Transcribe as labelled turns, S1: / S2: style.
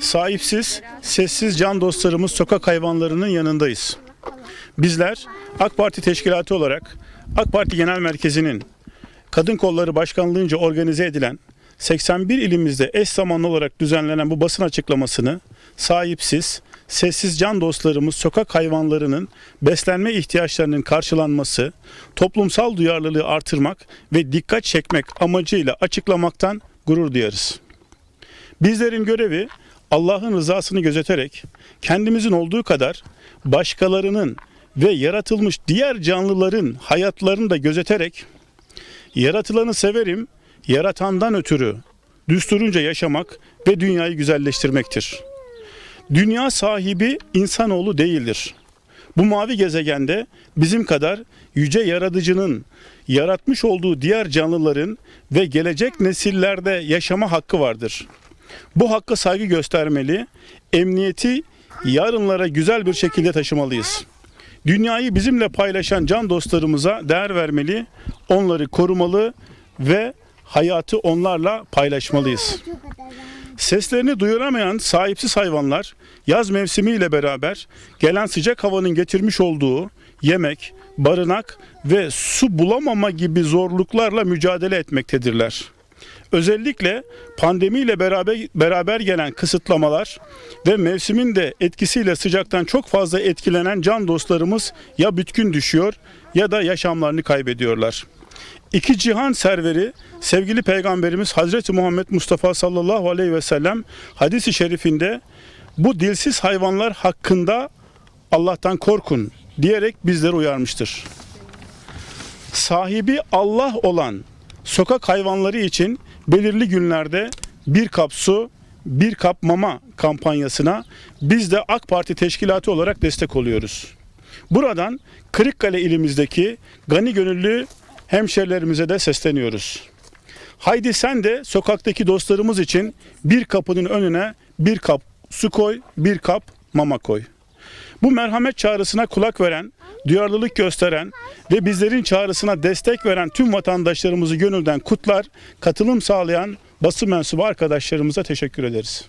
S1: Sahipsiz, sessiz can dostlarımız sokak hayvanlarının yanındayız. Bizler AK Parti teşkilatı olarak AK Parti Genel Merkezi'nin Kadın Kolları Başkanlığı'nca organize edilen 81 ilimizde eş zamanlı olarak düzenlenen bu basın açıklamasını sahipsiz, sessiz can dostlarımız sokak hayvanlarının beslenme ihtiyaçlarının karşılanması, toplumsal duyarlılığı artırmak ve dikkat çekmek amacıyla açıklamaktan gurur duyarız. Bizlerin görevi Allah'ın rızasını gözeterek kendimizin olduğu kadar başkalarının ve yaratılmış diğer canlıların hayatlarını da gözeterek yaratılanı severim, yaratandan ötürü düsturunca yaşamak ve dünyayı güzelleştirmektir. Dünya sahibi insanoğlu değildir. Bu mavi gezegende bizim kadar yüce yaratıcının yaratmış olduğu diğer canlıların ve gelecek nesillerde yaşama hakkı vardır. Bu hakka saygı göstermeli, emniyeti yarınlara güzel bir şekilde taşımalıyız. Dünyayı bizimle paylaşan can dostlarımıza değer vermeli, onları korumalı ve hayatı onlarla paylaşmalıyız. Seslerini duyuramayan sahipsiz hayvanlar yaz mevsimiyle beraber gelen sıcak havanın getirmiş olduğu yemek, barınak ve su bulamama gibi zorluklarla mücadele etmektedirler. Özellikle pandemiyle beraber beraber gelen kısıtlamalar ve mevsimin de etkisiyle sıcaktan çok fazla etkilenen can dostlarımız ya bütkün düşüyor ya da yaşamlarını kaybediyorlar. İki cihan serveri sevgili peygamberimiz Hazreti Muhammed Mustafa sallallahu aleyhi ve sellem hadisi şerifinde bu dilsiz hayvanlar hakkında Allah'tan korkun diyerek bizleri uyarmıştır. Sahibi Allah olan sokak hayvanları için belirli günlerde bir kap su, bir kap mama kampanyasına biz de AK Parti teşkilatı olarak destek oluyoruz. Buradan Kırıkkale ilimizdeki gani gönüllü hemşerilerimize de sesleniyoruz. Haydi sen de sokaktaki dostlarımız için bir kapının önüne bir kap su koy, bir kap mama koy. Bu merhamet çağrısına kulak veren, duyarlılık gösteren ve bizlerin çağrısına destek veren tüm vatandaşlarımızı gönülden kutlar, katılım sağlayan basın mensubu arkadaşlarımıza teşekkür ederiz.